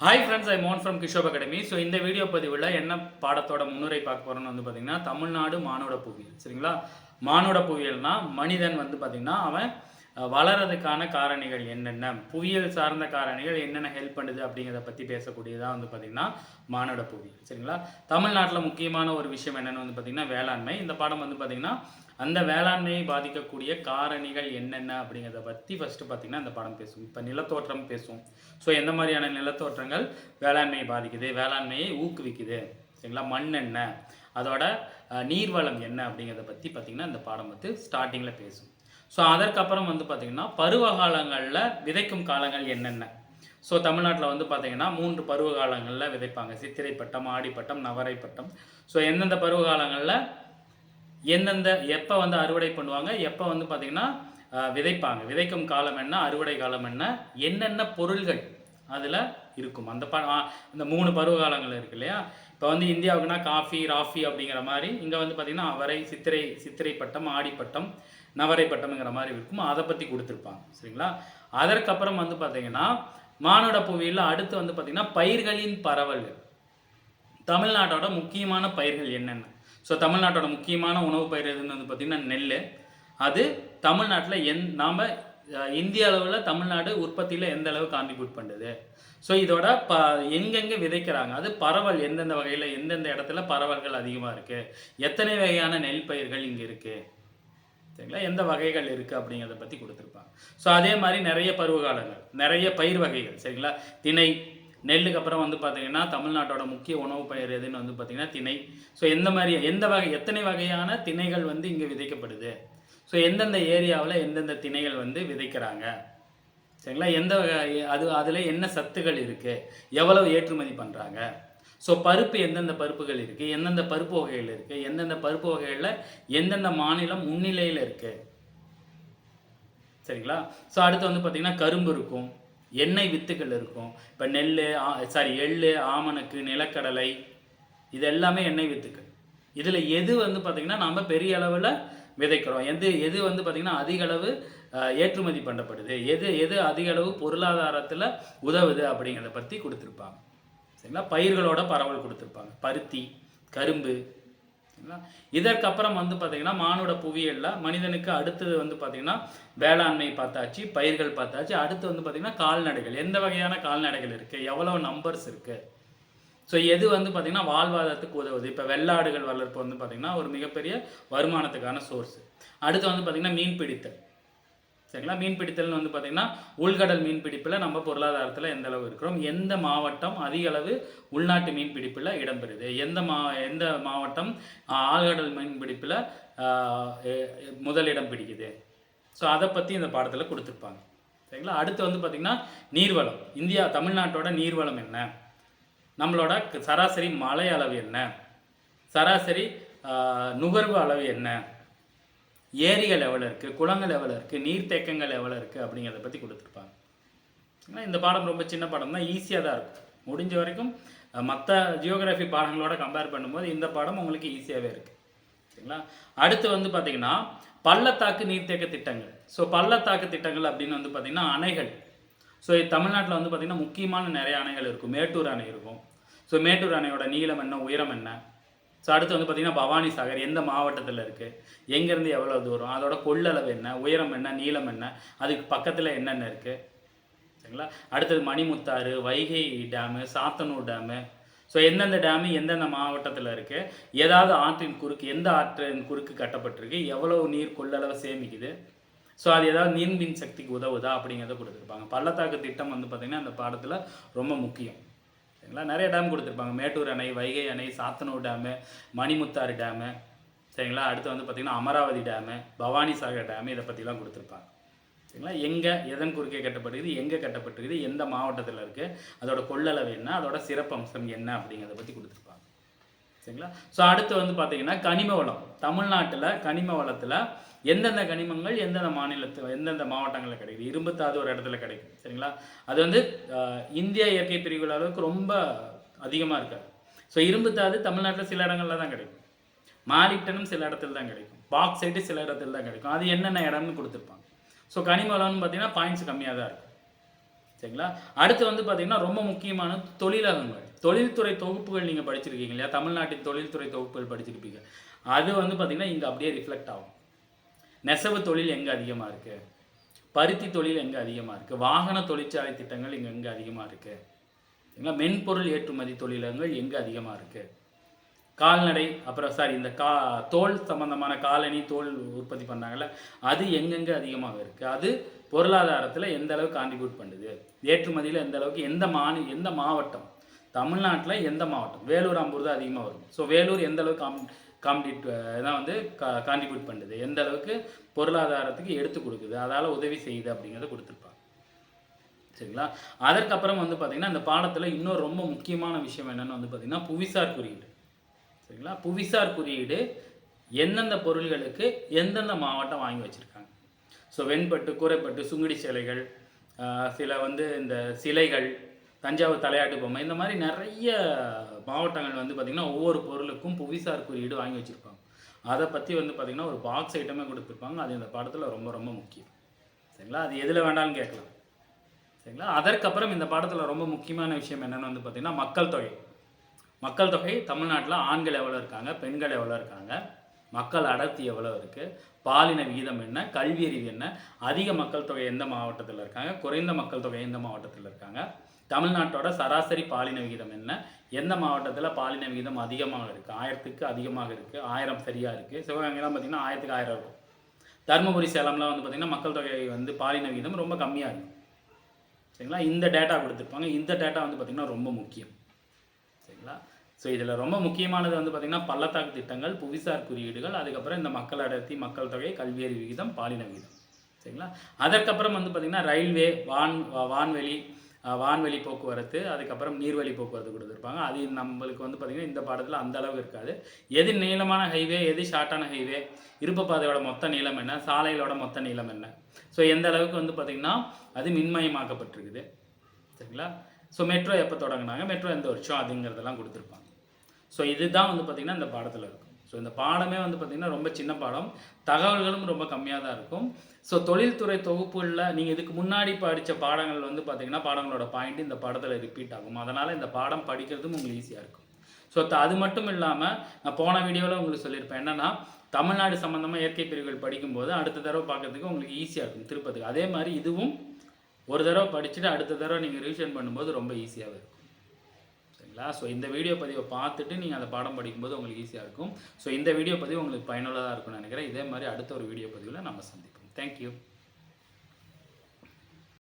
Hi friends I'm from Kishop academy so இந்த video பதிவில் என்ன பாடத்தோட முன்னுரை பார்க்க போகிறோம்னு வந்து பார்த்திங்கன்னா தமிழ்நாடு மானோட புவியியல் சரிங்களா? மானோட புவியியல்னால் மனிதன் வந்து பார்த்திங்கன்னா அவன் அஹ், வளர்றதுக்கான காரணிகள் என்னென்ன புவியியல் சார்ந்த காரணிகள் என்னென்ன ஹெல்ப் பண்ணுது அப்படிங்கிறத பற்றி பேசக்கூடியதாக வந்து பார்த்தீங்கன்னா மானுட புவியியல் சரிங்களா? தமிழ்நாட்டில் முக்கியமான ஒரு விஷயம் என்னென்னு வந்து பார்த்தீங்கன்னா வேளாண்மை. இந்த பாடம் வந்து பார்த்தீங்கன்னா அந்த வேளாண்மையை பாதிக்கக்கூடிய காரணிகள் என்னென்ன அப்படிங்கிறத பற்றி ஃபஸ்ட்டு பார்த்தீங்கன்னா அந்த படம் பேசும். இப்போ நிலத்தோற்றம் பேசும். ஸோ எந்த மாதிரியான நிலத்தோற்றங்கள் வேளாண்மையை பாதிக்குது? வேளாண்மையை ஊக்குவிக்குது. சரிங்களா? மண் என்ன அதோட நீர்வளம் என்ன அப்படிங்கிறத பற்றி பார்த்திங்கன்னா இந்த பாடம் வந்து ஸ்டார்டிங்கில் பேசும். ஸோ அதற்கப்புறம் வந்து பார்த்திங்கன்னா பருவ காலங்களில் விதைக்கும் காலங்கள் என்னென்ன? ஸோ தமிழ்நாட்டில் வந்து பார்த்திங்கன்னா மூன்று பருவ காலங்களில் விதைப்பாங்க. சித்திரை பட்டம் ஆடிப்பட்டம் நவரை பட்டம் ஸோ எந்தெந்த பருவ காலங்களில் எந்தெந்த எப்போ வந்து அறுவடை பண்ணுவாங்க எப்போ வந்து பார்த்திங்கன்னா விதைப்பாங்க. விதைக்கும் காலம் என்ன அறுவடை காலம் என்ன என்னென்ன பொருள்கள் அதில் இருக்கும். அந்த ப இந்த மூணு பருவ காலங்கள் இருக்கு இல்லையா? இப்போ வந்து இந்தியாவுக்குன்னா காஃபி ராஃபி அப்படிங்கிற மாதிரி இங்கே வந்து பார்த்திங்கன்னா அவரை சித்திரை சித்திரை பட்டம் ஆடிப்பட்டம் நவரை பட்டம்ங்கிற மாதிரி இருக்கும். அதை பற்றி கொடுத்துருப்பாங்க. சரிங்களா? அதற்கப்புறம் வந்து பார்த்திங்கன்னா மானுட புவியில் அடுத்து வந்து பார்த்திங்கன்னா பயிர்களின் பரவல்கள். தமிழ்நாட்டோட முக்கியமான பயிர்கள் என்னென்ன? ஸோ தமிழ்நாட்டோட முக்கியமான உணவு பயிர் எதுன்னு வந்து பார்த்திங்கன்னா நெல் அது தமிழ்நாட்டில் எந் நாம் இந்திய அளவில் தமிழ்நாடு உற்பத்தியில் எந்த அளவு கான்ட்ரிபியூட் பண்ணுது? ஸோ இதோட ப எங்கெங்கே விதைக்கிறாங்க? அது பரவல் எந்தெந்த வகையில் எந்தெந்த இடத்துல பரவல்கள் அதிகமாக இருக்குது எத்தனை வகையான நெல் பயிர்கள் இங்கே இருக்குது சரிங்களா? எந்த வகைகள் இருக்குது அப்படிங்கிறத பற்றி கொடுத்துருப்பாங்க. ஸோ அதே மாதிரி நிறைய பருவகாலங்கள் நிறைய பயிர் வகைகள் சரிங்களா? திணை நெல்லுக்கு அப்புறம் வந்து பார்த்தீங்கன்னா தமிழ்நாட்டோட முக்கிய உணவு பயிர் எதுன்னு வந்து பார்த்தீங்கன்னா திணை. ஸோ எந்த மாதிரி எந்த வகை எத்தனை வகையான திணைகள் வந்து இங்கே விதைக்கப்படுது? ஸோ எந்தெந்த ஏரியாவில் எந்தெந்த திணைகள் வந்து விதைக்கிறாங்க? சரிங்களா? எந்த வகை- அது அதில் என்ன சத்துகள் இருக்குது எவ்வளவு ஏற்றுமதி பண்ணுறாங்க ஸோ பருப்பு எந்தெந்த பருப்புகள் இருக்குது எந்தெந்த பருப்பு வகைகள் இருக்குது எந்தெந்த பருப்பு வகைகளில் எந்தெந்த மாநிலம் முன்னிலையில் இருக்குது சரிங்களா? ஸோ அடுத்து வந்து பார்த்திங்கன்னா கரும்பு இருக்கும். எண்ணெய் வித்துக்கள் இருக்கும். இப்போ நெல் சாரி எள்ளு ஆமணக்கு நிலக்கடலை இது எல்லாமே எண்ணெய் வித்துக்கள். இதில் எது வந்து பார்த்திங்கன்னா நம்ம பெரிய அளவில் விதைக்கிறோம். எது எது வந்து பார்த்திங்கன்னா அதிக அளவு ஏற்றுமதி பண்ணப்படுது. எது எது அதிக அளவு பொருளாதாரத்தில் உதவுது அப்படிங்கிறத பற்றி கொடுத்துருப்பாங்க. சரிங்களா? பயிர்களோட பரவல் கொடுத்துருப்பாங்க. பருத்தி கரும்பு சரிங்களா இதற்கப்புறம் வந்து பார்த்திங்கன்னா மானுட புவியியலில் மனிதனுக்கு அடுத்தது வந்து பார்த்திங்கன்னா வேளாண்மை பார்த்தாச்சு பயிர்கள் பார்த்தாச்சு அடுத்து வந்து பார்த்திங்கன்னா கால்நடைகள். எந்த வகையான கால்நடைகள் இருக்குது எவ்வளோ நம்பர்ஸ் இருக்குது ஸோ எது வந்து பார்த்திங்கன்னா வாழ்வாதாரத்துக்கு உதவுது? இப்போ வெள்ளாடுகள் வளர்ப்பு வந்து பார்த்திங்கன்னா ஒரு மிகப்பெரிய வருமானத்துக்கான சோர்ஸ் அடுத்து வந்து பார்த்திங்கன்னா மீன் பிடித்தல் சரிங்களா? மீன் பிடித்தல்னு வந்து பார்த்திங்கன்னா உள்கடல் மீன் பிடிப்பில் நம்ம பொருளாதாரத்தில் எந்த அளவு இருக்கிறோம்? எந்த மாவட்டம் அதிக அளவு உள்நாட்டு மீன் பிடிப்பில் இடம்பெறுது? எந்த மா எந்த மாவட்டம் ஆழ்கடல் மீன் பிடிப்பில் முதலிடம் பிடிக்குது? ஸோ அதை பற்றி இந்த பாடத்தில் கொடுத்துருப்பாங்க. சரிங்களா? அடுத்து வந்து பார்த்திங்கன்னா நீர்வளம். இந்தியா தமிழ்நாட்டோட நீர்வளம் என்ன? நம்மளோட சராசரி மலை அளவு என்ன? சராசரி நுகர்வு அளவு என்ன? ஏரிகள் எவ்வளோ இருக்குது குளங்கள் எவ்வளோ இருக்குது நீர்த்தேக்கங்கள் எவ்வளோ இருக்குது அப்படிங்கிறத பற்றி கொடுத்துருப்பாங்க. ஏன்னா இந்த பாடம் ரொம்ப சின்ன பாடம் தான் ஈஸியாக தான் இருக்கும். முடிஞ்ச வரைக்கும் மற்ற ஜியோகிராஃபி பாடங்களோட கம்பேர் பண்ணும்போது இந்த பாடம் உங்களுக்கு ஈஸியாகவே இருக்குது சரிங்களா? அடுத்து வந்து பார்த்திங்கன்னா பள்ளத்தாக்கு நீர்த்தேக்க திட்டங்கள். ஸோ பள்ளத்தாக்கு திட்டங்கள் அப்படின்னு வந்து பார்த்திங்கன்னா அணைகள். ஸோ தமிழ்நாட்டில் வந்து பார்த்திங்கன்னா முக்கியமான நிறைய அணைகள் இருக்கும். மேட்டூர் அணை இருக்கும். ஸோ மேட்டூர் அணையோட நீளம் என்ன? உயரம் என்ன? ஸோ அடுத்து வந்து பார்த்திங்கன்னா பவானி சாகர் எந்த மாவட்டத்தில் இருக்குது எங்கேருந்து எவ்வளோ தூரம்? அதோட கொள்ளளவு என்ன? உயரம் என்ன? நீளம் என்ன? அதுக்கு பக்கத்தில் என்னென்ன இருக்குது சரிங்களா? அடுத்தது Manimutharu Vaigai dam Sathanur dam. So எந்தெந்த டேமு எந்தெந்த மாவட்டத்தில் இருக்குது ஏதாவது ஆற்றின் குறுக்கு எந்த ஆற்றின் குறுக்கு கட்டப்பட்டிருக்கு? எவ்வளவு நீர் கொள்ளளவு சேமிக்குது? ஸோ அது ஏதாவது நீர்மின் சக்திக்கு உதவுதா? அப்படிங்கிறத கொடுத்துருப்பாங்க. பள்ளத்தாக்கு திட்டம் வந்து பார்த்திங்கன்னா அந்த பாடத்தில் ரொம்ப முக்கியம். சரிங்களா நிறைய டேம் கொடுத்துருப்பாங்க. மேட்டூர் அணை வைகை அணை சாத்தனூர் டேமு மணிமுத்தாறு டேமு சரிங்களா? அடுத்து வந்து பார்த்திங்கன்னா அமராவதி டேமு பவானி சாகர் டேமு இதை பற்றிலாம் கொடுத்துருப்பாங்க. சரிங்களா? எங்கே எதன் குறுக்கே கட்டப்பட்டிருக்குது? எங்கே கட்டப்பட்டிருக்குது? எந்த மாவட்டத்தில் இருக்குது அதோட கொள்ளளவு என்ன? அதோட சிறப்பம்சம் என்ன அப்படிங்கிறத பற்றி கொடுத்துருப்பாங்க. சரிங்களா? ஸோ அடுத்து வந்து பார்த்தீங்கன்னா கனிம வளம். தமிழ்நாட்டில் கனிம வளத்தில் எந்தெந்த கனிமங்கள் எந்தெந்த மாநிலத்தில் எந்தெந்த மாவட்டங்களில் கிடைக்குது? இரும்புத்தாது ஒரு இடத்துல கிடைக்கும். சரிங்களா? அது வந்து இந்தியா இந்திய இயற்கை பிரிவுகள் அளவுக்கு ரொம்ப அதிகமாக இருக்காது ஸோ இரும்புத்தாது தமிழ்நாட்டில் சில இடங்களில் தான் கிடைக்கும். மாரிட்டனும் சில இடத்துல தான் கிடைக்கும். பாக்ஸைட்டு சில இடத்துல தான் கிடைக்கும். அது என்னென்ன இடம்னு கொடுத்துருப்பாங்க. ஸோ கனிம வளம்னு பார்த்தீங்கன்னா பாயிண்ட்ஸ் கம்மியாக தான் இருக்கும் சரிங்களா? அடுத்து வந்து பார்த்தீங்கன்னா ரொம்ப முக்கியமான தொழிலகங்கள். தொழில்துறை தொகுப்புகள் நீங்கள் படிச்சிருக்கீங்க இல்லையா? தமிழ்நாட்டின் தொழில்துறை தொகுப்புகள் படிச்சிருப்பீங்க. அது வந்து பார்த்தீங்கன்னா இங்கே அப்படியே ரிஃப்ளெக்ட் ஆகும். நெசவு தொழில் எங்கே அதிகமாக இருக்குது பருத்தி தொழில் எங்கே அதிகமாக இருக்குது வாகன தொழிற்சாலை திட்டங்கள் இங்கே எங்கே அதிகமாக இருக்குது சரிங்களா? மென்பொருள் ஏற்றுமதி தொழிலகங்கள் எங்கே அதிகமாக இருக்குது கால்நடை அப்புறம் சாரி இந்த கா தோல் சம்பந்தமான காலணி தோல் உற்பத்தி பண்ணாங்கல்ல அது எங்கெங்கே அதிகமாக இருக்குது அது பொருளாதாரத்தில் எந்த அளவுக்கு கான்ட்ரிபியூட் பண்ணுது? ஏற்றுமதியில் எந்த அளவுக்கு எந்த மாநில எந்த மாவட்டம்? தமிழ்நாட்டில் எந்த மாவட்டம்? வேலூர் அம்பூர் தான் அதிகமாக வரும். ஸோ வேலூர் எந்த அளவுக்கு காம் காம்படிட் தான் வந்து கா கான்ட்ரிபியூட் பண்ணுது? எந்த அளவுக்கு பொருளாதாரத்துக்கு எடுத்து கொடுக்குது? அதால் உதவி செய்யுது அப்படிங்கிறத கொடுத்துருப்பாங்க. சரிங்களா? அதற்கப்புறம் வந்து பார்த்திங்கன்னா இந்த பாடத்தில் இன்னொரு ரொம்ப முக்கியமான விஷயம் என்னென்னு வந்து பார்த்திங்கன்னா புவிசார் குறியீடு. சரிங்களா? புவிசார் குறியீடு எந்தெந்த பொருள்களுக்கு எந்தெந்த மாவட்டம் வாங்கி வச்சுருக்காங்க? ஸோ வெண்பட்டு கூரைப்பட்டு சுங்குடி சிலைகள் சில வந்து இந்த சிலைகள் தஞ்சாவூர் தலையாட்டு பொம்மை இந்த மாதிரி நிறைய மாவட்டங்கள் வந்து பார்த்திங்கன்னா ஒவ்வொரு பொருளுக்கும் புவிசார் குறியீடு வாங்கி வச்சுருப்பாங்க. அதை பற்றி வந்து பார்த்திங்கன்னா ஒரு பாக்ஸ் ஐட்டமே கொடுத்துருப்பாங்க. அது இந்த பாடத்தில் ரொம்ப ரொம்ப முக்கியம். சரிங்களா? அது எதில் வேண்டாம்னு கேட்கலாம். சரிங்களா? அதற்கப்புறம் இந்த பாடத்தில் ரொம்ப முக்கியமான விஷயம் என்னென்னு வந்து பார்த்திங்கன்னா மக்கள் தொகை. மக்கள் தொகை தமிழ்நாட்டில் ஆண்கள் எவ்வளோ இருக்காங்க பெண்கள் எவ்வளோ இருக்காங்க மக்கள் அடர்த்தி எவ்வளோ இருக்குது பாலின விகிதம் என்ன கல்வி அறிவு என்ன அதிக மக்கள் தொகை எந்த மாவட்டத்தில் இருக்காங்க குறைந்த மக்கள் தொகை எந்த மாவட்டத்தில் இருக்காங்க தமிழ்நாட்டோட சராசரி பாலின விகிதம் என்ன எந்த மாவட்டத்தில் பாலின விகிதம் அதிகமாக இருக்குது ஆயிரத்துக்கு அதிகமாக இருக்குது ஆயிரம் சரியாக இருக்குது சிவகங்கைலாம் பார்த்திங்கன்னா ஆயிரத்துக்கு ஆயிரம் இருக்கும். தருமபுரி சேலம்லாம் வந்து பார்த்திங்கன்னா மக்கள் தொகை வந்து பாலின விகிதம் ரொம்ப கம்மியாக இருக்கும் சரிங்களா? இந்த டேட்டா கொடுத்துருப்பாங்க. இந்த டேட்டா வந்து பார்த்திங்கன்னா ரொம்ப முக்கியம். சரிங்களா? ஸோ இதில் ரொம்ப முக்கியமானது வந்து பார்த்திங்கன்னா பள்ளத்தாக்கு திட்டங்கள் புவிசார் குறியீடுகள் அதுக்கப்புறம் இந்த மக்கள் அடர்த்தி மக்கள் தொகை கல்வியறி விகிதம் பாலின விகிதம். சரிங்களா? அதற்கப்புறம் வந்து பார்த்திங்கன்னா ரயில்வே வான் வான்வெளி வான்வெளி போக்குவரத்து அதுக்கப்புறம் நீர்வழி போக்குவரத்து கொடுத்துருப்பாங்க அது நம்மளுக்கு வந்து பார்த்திங்கன்னா இந்த பாடத்தில் அந்த அளவு இருக்காது. எது நீளமான ஹைவே எது ஷார்ட்டான ஹைவே இருப்பப்பாதையோட மொத்த நீளம் என்ன சாலைகளோட மொத்த நீளம் என்ன? ஸோ எந்த அளவுக்கு வந்து பார்த்திங்கன்னா அது மின்மயமாக்கப்பட்டிருக்குது. சரிங்களா? ஸோ மெட்ரோ எப்போ தொடங்கினாங்க? மெட்ரோ எந்த வருஷம் அதுங்கிறதெல்லாம் கொடுத்துருப்பாங்க. ஸோ இதுதான் வந்து பார்த்திங்கன்னா இந்த பாடத்தில் இருக்கும். ஸோ இந்த பாடமே வந்து பார்த்திங்கன்னா ரொம்ப சின்ன பாடம். தகவல்களும் ரொம்ப கம்மியாக தான் இருக்கும். ஸோ தொழில்துறை தொகுப்புகளில் நீங்கள் இதுக்கு முன்னாடி படித்த பாடங்கள் வந்து பார்த்திங்கன்னா பாடங்களோட பாயிண்ட் இந்த பாடத்தில் ரிப்பீட் ஆகும். அதனால் இந்த பாடம் படிக்கிறதும் உங்களுக்கு ஈஸியாக இருக்கும். ஸோ அது மட்டும் இல்லாமல் நான் போன வீடியோவில் உங்களுக்கு சொல்லியிருப்பேன். என்னென்னா தமிழ்நாடு சம்மந்தமாக இயற்கை பிரிவுகள் படிக்கும்போது அடுத்த தடவை பார்க்குறதுக்கு உங்களுக்கு ஈஸியாக இருக்கும் திருப்பத்துக்கு. அதே மாதிரி இதுவும் ஒரு தடவை படிச்சுட்டு அடுத்த தடவை நீங்கள் ரிவிஷன் பண்ணும்போது ரொம்ப ஈஸியாகவே இருக்கும். சரிங்களா? ஸோ இந்த வீடியோ பதிவை பார்த்துட்டு நீங்கள் அந்த பாடம் படிக்கும்போது உங்களுக்கு ஈஸியாக இருக்கும். ஸோ இந்த வீடியோ பதிவு உங்களுக்கு பயனுள்ளதாக இருக்கும்னு நினைக்கிறேன். இதே மாதிரி அடுத்த ஒரு வீடியோ பதிவில் நம்ம சந்திப்போம். தேங்க்யூ